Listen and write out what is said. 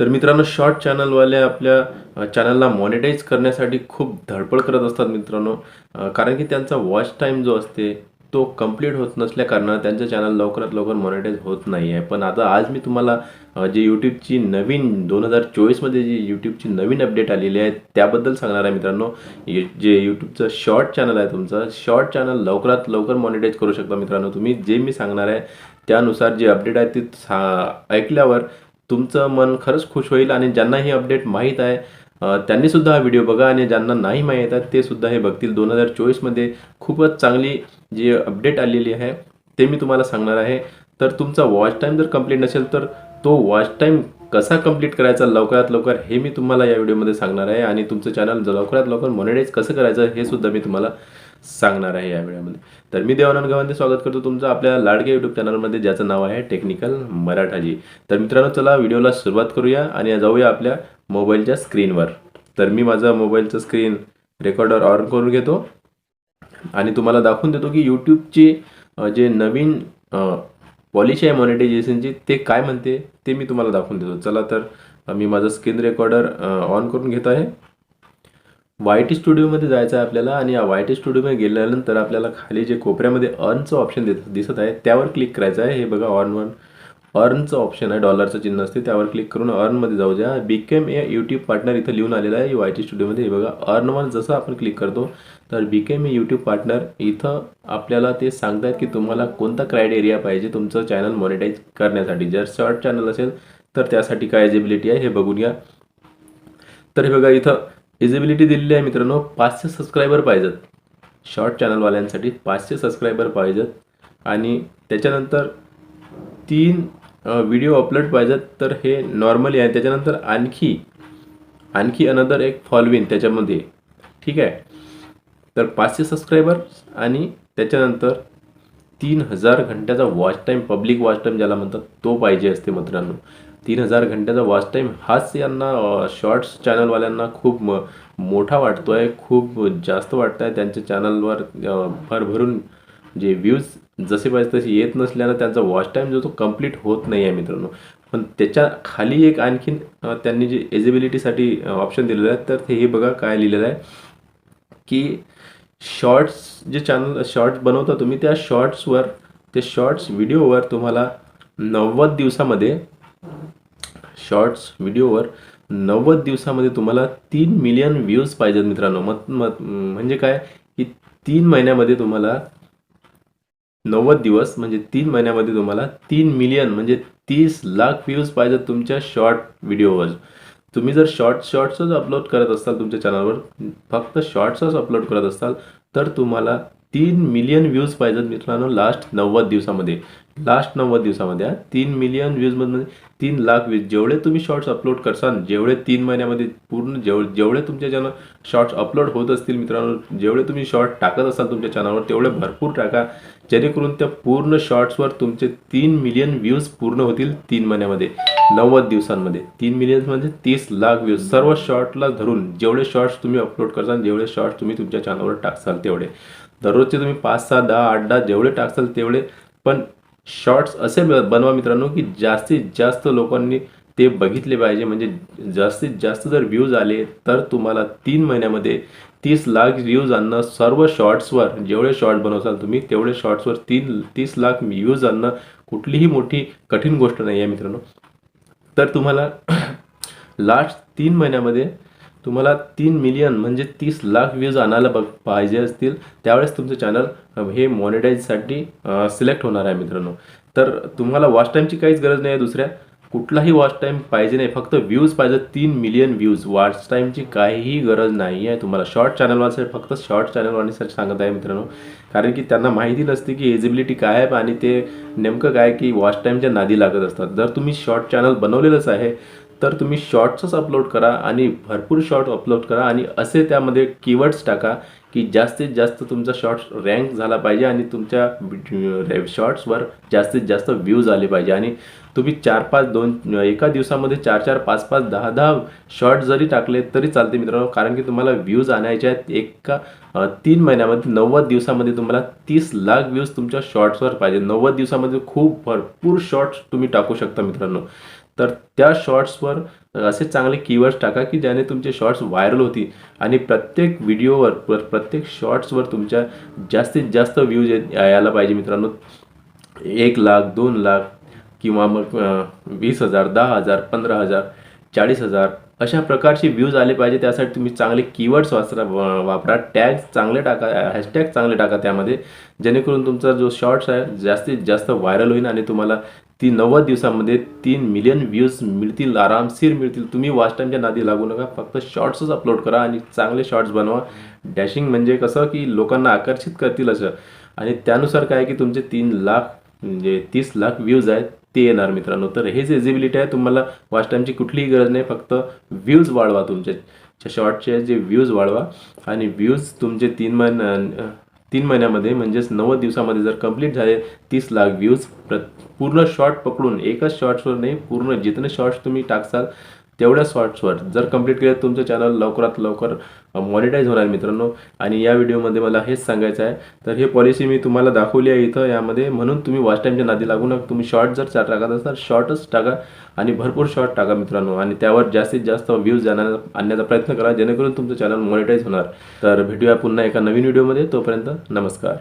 तर मित्रांनो शॉर्ट चॅनलवाले आपल्या चॅनलला मॉनिटाईज करण्यासाठी खूप धडपड करत असतात मित्रांनो. कारण की त्यांचा वॉच टाईम जो असते तो कंप्लीट होत नसल्या कारणानं त्यांचं चॅनल लवकरात लवकर मॉनिटाईज होत नाही आहे पण आता आज मी तुम्हाला जे यूट्यूबची नवीन दोन हजार चोवीसमध्ये जी यूट्यूबची नवीन अपडेट आलेली आहे त्याबद्दल सांगणार आहे मित्रांनो. जे यूट्यूबचं शॉर्ट चॅनल आहे तुमचं शॉर्ट चॅनल लवकरात लवकर मॉनिटाईज करू शकता मित्रांनो तुम्ही. जे मी सांगणार आहे त्यानुसार जे अपडेट आहे ते सा- ऐकल्यावर तुमचं मन खरंच खुश होईल आणि ज्यांना ही अपडेट माहीत आहे त्यांनी सुद्धा हा व्हिडिओ बघा आणि ज्यांना नाही माहीत आहे ते सुद्धा हे बघतील. दोन हजार चोवीसमध्ये खूपच चांगली जी अपडेट आलेली आहे ते मी तुम्हाला सांगणार आहे. तर तुमचा वॉच टाईम जर कंप्लीट नसेल तर तो वॉच टाईम कसा कंप्लीट करायचा लवकरात लवकर हे मी तुम्हाला या व्हिडिओमध्ये सांगणार आहे आणि तुमचं चॅनल लवकरात लवकर मॉनिटाईज कसं करायचं हे सुद्धा मी तुम्हाला सांगणार आहे या व्हिडिओमध्ये. तर मी देवानंद गावांते स्वागत करतो तुमचं आपल्या लाडक्या यूट्यूब चॅनलमध्ये ज्याचं नाव आहे टेक्निकल मराठाजी. तर मित्रांनो चला व्हिडिओला सुरुवात करूया आणि जाऊया आपल्या मोबाईलच्या स्क्रीनवर. तर मी माझा मोबाईलचं स्क्रीन रेकॉर्डर ऑन करून घेतो. आणि तुम्हाला दाखवून देतो की यूट्यूबची जे नवीन पॉलिसी आहे मॉनिटायझेशनची ते काय म्हणते ते मी तुम्हाला दाखवून देतो. चला तर मी माझं स्क्रीन रेकॉर्डर ऑन करून घेत आहे. वाय टी स्टुडिओमध्ये जायचं आहे आपल्याला आणि या वाय टी स्टुडिओमध्ये गेल्यानंतर आपल्याला खाली जे कोपऱ्यामध्ये अर्नचं ऑप्शन देत दिसत आहे त्यावर क्लिक करायचं आहे. हे बघा ऑन वन अर्नचं ऑप्शन आहे डॉलरचं चिन्ह असते त्यावर क्लिक करून अर्नमध्ये जाऊ द्या. बीकेम ए यूट्यूब पार्टनर इथं लिहून आलेलं आहे वाय टी स्टुडिओमध्ये हे बघा अर्नवर जसं आपण क्लिक करतो तर बीकेम ए यूट्यूब पार्टनर इथं आपल्याला ते सांगतात की तुम्हाला कोणता क्रायटेरिया पाहिजे तुमचं चॅनल मॉनिटाईज करण्यासाठी. जर शॉर्ट चॅनल असेल तर त्यासाठी काय एजिबिलिटी आहे हे बघून घ्या. तर हे बघा इथं इजिबिलिटी दिलेली आहे मित्रांनो पाचशे सबस्क्रायबर पाहिजेत. शॉर्ट चॅनलवाल्यांसाठी पाचशे सबस्क्रायबर पाहिजेत. आणि त्याच्यानंतर तीन व्हिडिओ अपलोड पाहिजेत तर हे नॉर्मली आहे. त्याच्यानंतर आणखी आणखी अनदर एक फॉलोविंग त्याच्यामध्ये. ठीक आहे? तर पाचशे सबस्क्रायबर आणि त्याच्यानंतर तीन हजार घंट्याचा watch time public watch time ज्याला म्हणतात तो पाहिजे असते मित्रांनो. तीन हजार घंट्याचा वॉच टाईम हाच यांना शॉर्ट्स चॅनलवाल्यांना खूप म मोठा वाटतो आहे खूप जास्त वाटतं आहे त्यांच्या चॅनलवर भरभरून जे व्ह्यूज जसे पाहिजे तसे येत नसल्यानं त्यांचा वॉच टाईम जो तो कंप्लीट होत नाही आहे मित्रांनो. पण त्याच्याखाली एक आणखीन त्यांनी जे एजिबिलिटीसाठी ऑप्शन दिलेलं आहे तर ते हे बघा काय लिहिलेलं आहे की शॉर्ट्स जे चॅनल शॉर्ट्स बनवता तुम्ही त्या शॉर्ट्सवर ते शॉर्ट्स व्हिडिओवर तुम्हाला नव्वद दिवसामध्ये शॉर्ट्स व्हिडिओवर नव्वद दिवसामध्ये तुम्हाला तीन मिलियन व्ह्यूज पाहिजेत मित्रांनो. मत मत म्हणजे काय की तीन महिन्यामध्ये तुम्हाला नव्वद दिवस म्हणजे तीन महिन्यामध्ये तुम्हाला तीन मिलियन म्हणजे तीस लाख व्ह्यूज पाहिजेत तुमच्या शॉर्ट व्हिडिओवर तुम्ही जर शॉर्ट शॉर्ट्सच अपलोड करत असाल तुमच्या चॅनलवर फक्त शॉर्ट्सच अपलोड करत असाल तर तुम्हाला तीन मिलियन व्ह्यूज पाहिजेत मित्रांनो लास्ट नव्वद दिवसामध्ये. लास्ट नव्वद दिवसामध्ये तीन मिलियन व्ह्यूजमध्ये तीन लाख व्ह्यूज जेवढे तुम्ही शॉर्ट्स अपलोड करसाल जेवढे तीन महिन्यामध्ये पूर्ण जेव जेवढे तुमच्या चॅनल शॉर्ट्स अपलोड होत असतील मित्रांनो जेवढे तुम्ही शॉर्ट टाकत असाल तुमच्या चॅनलवर तेवढे भरपूर टाका. जेणेकरून त्या पूर्ण शॉर्ट्सवर तुमचे तीन मिलियन व्ह्यूज पूर्ण होतील तीन महिन्यामध्ये नव्वद दिवसांमध्ये. तीन मिलियन म्हणजे तीस लाख व्ह्यूज सर्व शॉर्टला धरून जेवढे शॉर्ट्स तुम्ही अपलोड करसाल जेवढे शॉर्ट्स तुम्ही तुमच्या चॅनलवर टाकसाल तेवढे. दररोजचे तुम्ही पाच सहा दहा आठ दहा जेवढे टाकसाल तेवढे पण शॉर्ट्स असे बनवा मित्रांनो की जास्तीत जास्त लोकांनी ते बघितले पाहिजे. म्हणजे जास्तीत जास्त जर व्ह्यूज आले तर तुम्हाला तीन महिन्यामध्ये तीस लाख व्ह्यूज आणणं सर्व शॉर्ट्सवर जेवढे शॉर्ट बनवसाल तुम्ही तेवढे शॉर्ट्सवर तीन तीस लाख व्ह्यूज आणणं कुठलीही मोठी कठीण गोष्ट नाही आहे मित्रांनो. तर तुम्हाला लास्ट तीन महिन्यामध्ये तुम्हाला तीन मिलियन म्हणजे तीस लाख व्ह्यूज आणायला बघ पाहिजे असतील त्यावेळेस तुमचं चॅनल हे मॉनिटाईजसाठी सिलेक्ट होणार आहे मित्रांनो. तर तुम्हाला वॉच टाईमची काहीच गरज नाही आहे दुसऱ्या. कुठलाही वॉच टाईम पाहिजे नाही फक्त व्ह्यूज पाहिजे तीन मिलियन व्ह्यूज वॉच टाईमची काहीही गरज नाही आहे तुम्हाला शॉर्ट चॅनलवाल्यासाठी फक्त शॉर्ट चॅनलवालीसाठी सांगत आहे मित्रांनो. कारण की त्यांना माहिती नसते की एजिबिलिटी काय आहे आणि ते नेमकं काय की वॉच टाईमच्या नादी लागत असतात. जर तुम्ही शॉर्ट चॅनल बनवलेलंच आहे तर तुम्ही शॉर्ट्सच अपलोड करा आणि भरपूर शॉर्ट अपलोड करा आणि असे त्यामध्ये कीवर्ड्स टाका की जास्तीत जास्त तुमचा शॉर्ट्स रँक झाला पाहिजे आणि तुमच्या शॉर्ट्सवर जास्तीत जास्त व्ह्यूज आले पाहिजे. आणि तुम्ही चार पाच दोन एका दिवसामध्ये चार चार पाच पाच दहा दहा शॉर्ट जरी टाकले तरी चालते मित्रांनो. कारण की तुम्हाला व्ह्यूज आणायचे आहेत एका तीन महिन्यामध्ये नव्वद दिवसामध्ये तुम्हाला तीस लाख व्ह्यूज तुमच्या शॉर्ट्सवर पाहिजे. नव्वद दिवसामध्ये खूप भरपूर शॉर्ट्स तुम्ही टाकू शकता मित्रांनो. तर त्या शॉर्ट्सवर असे चांगले कीवर्ड्स टाका की ज्याने तुमचे शॉर्ट्स व्हायरल होतील. आणि प्रत्येक व्हिडिओवर प्रत्येक शॉर्ट्सवर तुमच्या जास्तीत जास्त व्ह्यूज यायला पाहिजे मित्रांनो. एक लाख दोन लाख किंवा मग वीस हजार दहा हजार पंधरा हजार चाळीस हजार अशा प्रकारचे व्ह्यूज आले पाहिजे. त्यासाठी तुम्ही चांगले कीवर्ड्स वाचरा वापरा. टॅग्स चांगले टाका हॅशटॅग चांगले टाका त्यामध्ये. जेणेकरून तुमचा जो शॉर्ट्स आहे जास्तीत जास्त व्हायरल होईल आणि तुम्हाला ती नव्वद दिवसामध्ये तीन मिलियन व्ह्यूज मिळतील आरामशीर मिळतील. तुम्ही वॉच टाईमच्या नादी लागू नका फक्त शॉर्ट्सच अपलोड करा आणि चांगले शॉर्ट्स बनवा. डॅशिंग म्हणजे कसं की लोकांना आकर्षित करतील असं. आणि त्यानुसार काय की तुमचे तीन लाख म्हणजे तीस लाख व्ह्यूज आहेत ते येणार मित्रांनो. तर हेच एजिबिलिटी आहे तुम्हाला वॉच टाईमची कुठलीही गरज नाही फक्त व्ह्यूज वाढवा तुमचे. शॉर्टचे जे व्ह्यूज वाढवा. आणि व्ह्यूज तुमचे तीन महिन तीन महिन्यामध्ये म्हणजेच नव्वद दिवसामध्ये जर कंप्लीट झाले तीस लाख व्ह्यूज प्र पूर्ण शॉर्ट पकडून एकाच शॉर्ट्सवर नाही पूर्ण जितने शॉर्ट्स तुम्ही टाकसाल तेवढ्या शॉर्ट्सवर जर कंप्लीट केलं तुमचं चॅनल लवकरात लवकर मॉनिटाईज होणार मित्रांनो. आणि या व्हिडिओमध्ये मला हेच सांगायचं आहे. तर हे पॉलिसी मी तुम्हाला दाखवली आहे इथं. यामध्ये म्हणून तुम्ही वॉच टाईमच्या नादी लागू नका. तुम्ही शॉर्ट जर टाकत असाल शॉर्टच टाका आणि भरपूर शॉर्ट टाका मित्रांनो. आणि त्यावर जास्तीत जास्त व्ह्यूज जाणार आणण्याचा प्रयत्न करा. जेणेकरून तुमचं चॅनल मॉनिटाईज होणार. तर भेटूया पुन्हा एका नवीन व्हिडिओमध्ये तोपर्यंत नमस्कार.